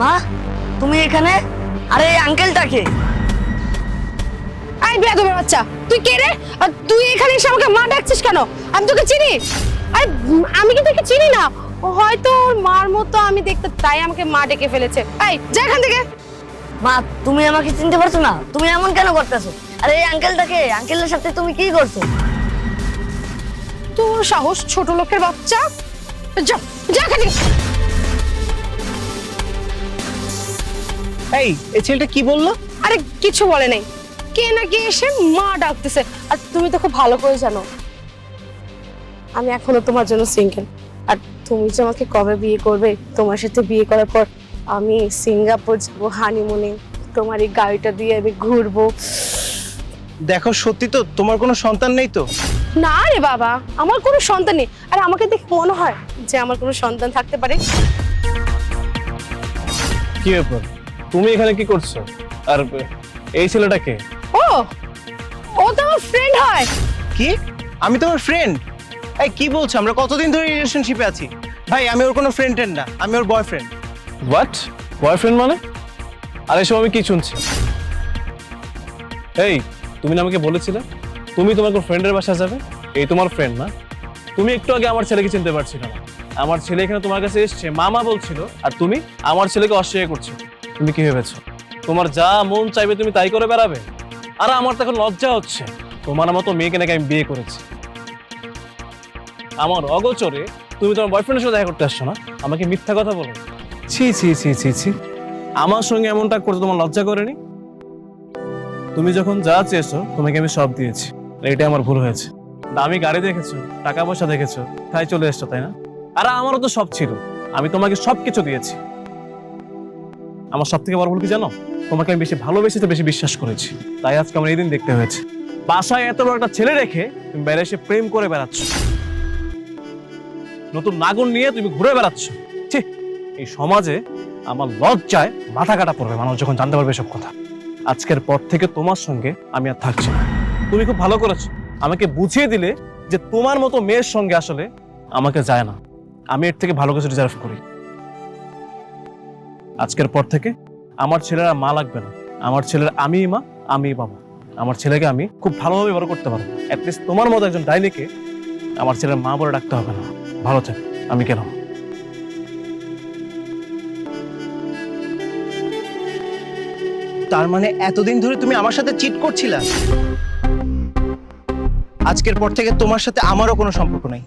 মা তুমি এখানে? আরে এই আঙ্কেলটাকে আই বেয়াদবের বাচ্চা তুই কে রে? আর তুই এখানে এসে আমাকে মা ডাকছিস কেন? আমি তোকে চিনি? আরে আমি কি তোকে চিনি না? ও হয়তো ওর মার মতো আমি দেখতে তাই আমাকে মা ডেকে ফেলেছে। এই যা এখান থেকে। মা তুমি আমাকে চিনতে পারছ না? তুমি এমন কেন করতেছো? আরে এই আঙ্কেলটাকে আঙ্কেলের সাথে তুমি কি করছ? তোর সাহস ছোট লোকের বাচ্চা? যা যা এখান থেকে। এই এই ছেলেটা কি বলল? আরে কিছু বলে নাই। কে না কে এসে মা ডাকতেছে। আর তুমি তো খুব ভালো করে জানো। আমি এখনও তোমার জন্য সিঙ্গেল আর তুমি যে আমাকে কবে বিয়ে করবে তোমার সাথে বিয়ে করার পর আমি সিঙ্গাপুর যাব হানিমুনে তোমার এই গাড়িটা দিয়ে আমি ঘুরবো। দেখো সত্যি তো তোমার কোনো সন্তান নেই তো? না রে বাবা আমার কোনো সন্তান নেই। আর আমাকে দেখে মনে হয় যে আমার কোনো সন্তান থাকতে পারে। কি ব্যাপার? তুমি এখানে কি করছ? আর এই ছেলেটাকে ও! ও তো আমার ফ্রেন্ড হয়। কি? আমি তোমার ফ্রেন্ড এই কি বলছো? আমরা কতদিন ধরে রিলেশনশিপে আছি? ভাই আমি ওর কোনো ফ্রেন্ডের না। আমি ওর বয়ফ্রেন্ড হোয়াট বয়ফ্রেন্ড মানে? আর এসব আমি কি শুনছি? এই তুমি না আমাকে বলেছিলে? তুমি তোমার কোন ফ্রেন্ডের বাসা যাবে? এই তোমার ফ্রেন্ড না? তুমি একটু আগে আমার ছেলেকে চিনতে পারছিল না। আমার ছেলে এখানে তোমার কাছে এসছে মামা বলছিল আর তুমি আমার ছেলেকে অস্বীকার করছ। তুমি কি ভেবেছো? তোমার যা মন চাইবে তুমি তাই করে বেড়াবে। আর আমার তো এখন লজ্জা হচ্ছে। তোমার মতো মেয়েকে নাকি আমি বিয়ে করেছি। আমার অগোচরে তুমি তোমার বয়ফ্রেন্ডের সাথে দেখা করতে আসছো না? আমাকে মিথ্যা কথা বলো। ছি ছি ছি ছি ছি। আমার সঙ্গে এমনটা করতে তোমার লজ্জা করেনি? তুমি যখন যা চেয়েছো, তোমাকে আমি সব দিয়েছি। এটা আমার ভুল হয়েছে। দামি গাড়ি দেখেছ, টাকা পয়সা দেখেছ, তাই চলে এসছো, তাই না? আর আমারও তো সব ছিল। আমি তোমাকে সব কিছু দিয়েছি। আমার সব থেকে বড় ভুল কি জানো? তোমাকে আমি বেশি ভালোবেসে তো বেশি বিশ্বাস করেছি। তাই আজকে আমার এই দিন দেখতে হয়েছে। বাসায় এত বড় একটা ছেলে রেখে তুমি বাইরে এসে প্রেম করে বেড়াচ্ছ। নতুন নাগর নিয়ে তুমি ঘুরে বেড়াচ্ছ। ঠিক এই সমাজে আমার লজ্জায় মাথা কাটা পড়বে মানুষ যখন জানতে পারবে সব কথা। আজকের পর থেকে তোমার সঙ্গে আমি আর থাকছি না। তুমি খুব ভালো করেছ। আমাকে বুঝিয়ে দিলে যে তোমার মতো মেয়ের সঙ্গে আসলে আমাকে যায় না। আমি এর থেকে ভালো কিছু ডিজার্ভ করি। আজকের পর থেকে আমার ছেলেরা মা লাগবে না। আমার ছেলের আমি মা আমি বাবা। আমার ছেলেকে আমি খুব ভালোভাবে বড় করতে পারব। অ্যাটলিস্ট তোমার মতো একজন ডাইনিকে আমার ছেলের মা বলে ডাকতে হবে না। ভালো থাক, আমি কেন তার মানে এতদিন ধরে তুমি আমার সাথে চিট করছিলা? আজকের পর থেকে তোমার সাথে আমারও কোনো সম্পর্ক নাই।